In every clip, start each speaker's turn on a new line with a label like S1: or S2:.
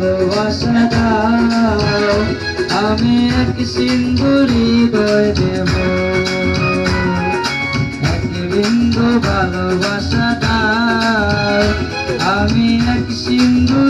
S1: ভালোবাসা দাও আমি এক সিন্দুরি হৃদয় দেব। এক বিন্দু ভালোবাসা দাও আমি এক সিন্দুরি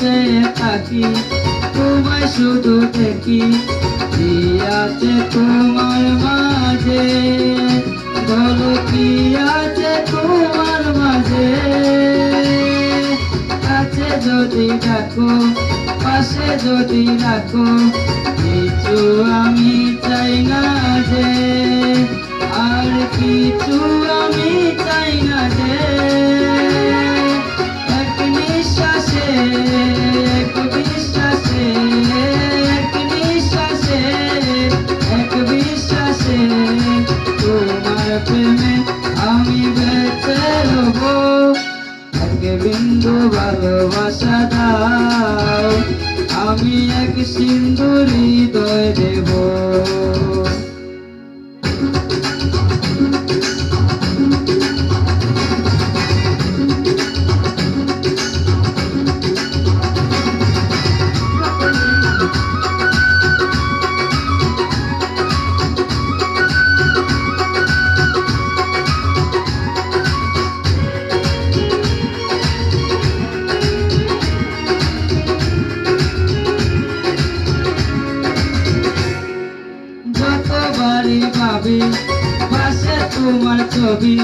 S1: চেয়ে থাকি, তোমায় শুধু দেখি। কি আছে তোমার মাঝে? বলো কি আছে তোমার মাঝে? কাছে যদি ডাকো পাশে যদি রাখো, কিছু আমি চাই না যে, আর কিছু আমি চাই না যে। বিন্দু ভালোবাসা দাও। আমি এক সিন্দুরি দয় দেব। পাশে তোমার ছবি,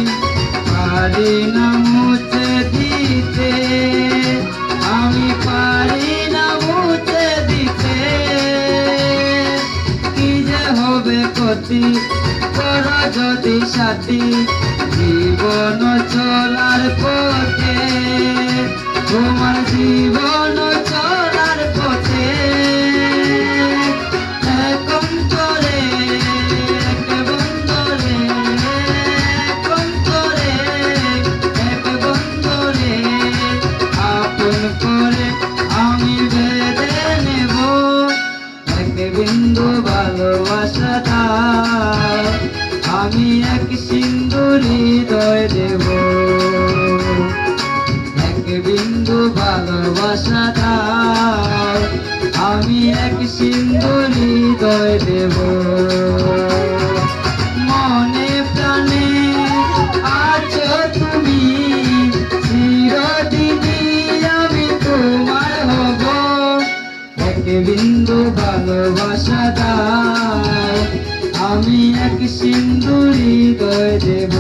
S1: পারি না মুছে দিতে। আমি পারি না মুছে দিতে। কি যে হবে ক্ষতি কর যদি সাথী, জীবন চলার পথে। তোমার জীবন বিন্দু ভালোবাসা দাও আমি এক সিন্দুর হৃদয় দেব। এক বিন্দু ভালোবাসা দাও আমি এক সিন্দুর হৃদয় দেব। মনে হব। বিন্দু ভালোবাসা আমি এক সিন্দুরি হৃদয় দেব।